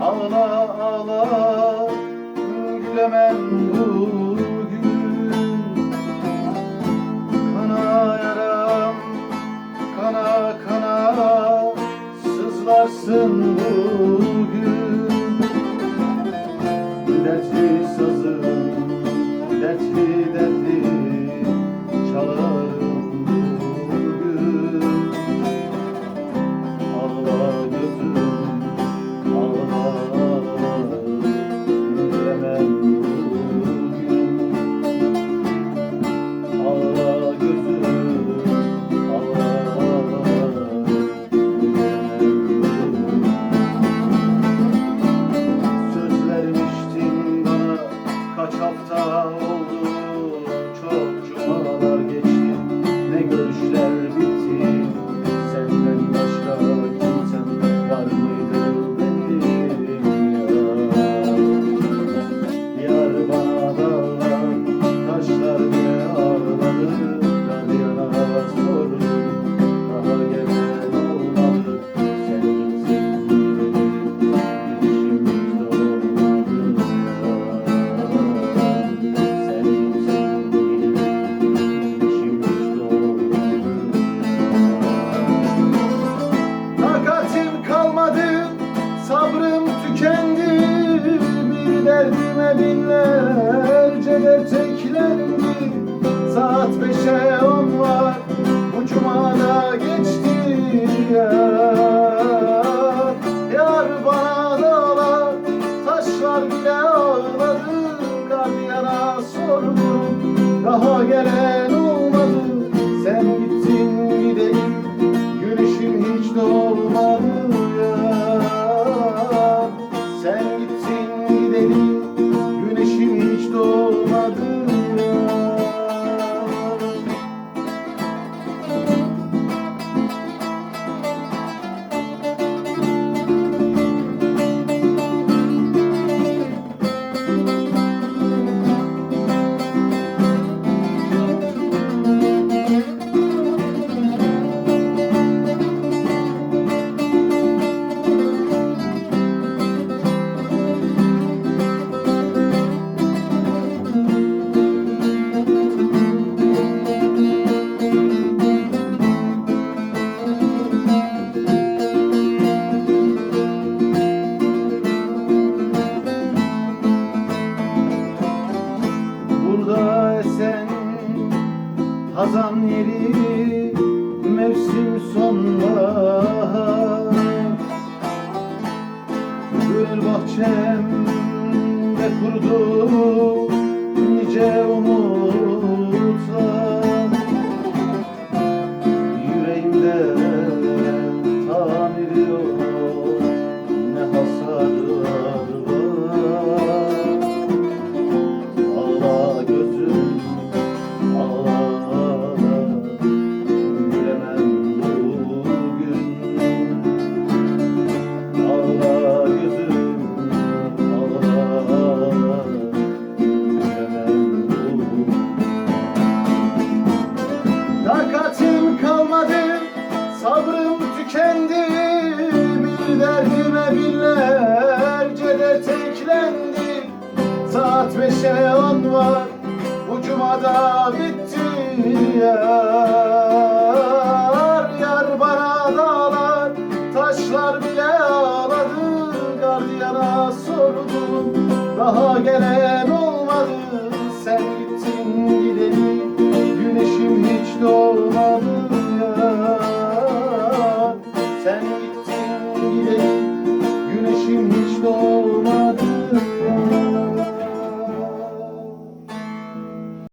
Ağla ağla gülemem bugün. Kana yaram kana kana sızlarsın bugün. Dertli sızlarsın binlerce de teklendi. Saat beşe on var. Bu cumada geçti yar Yar bana dağlar taşlar bile ağladı. Kardiyana sordum daha gelen hazan yeri mevsim sonbahar. Gül bahçemde kurdu nice umutlar Saat beşe on var, bu cumada bitti yar Yar bana dağlar, taşlar bile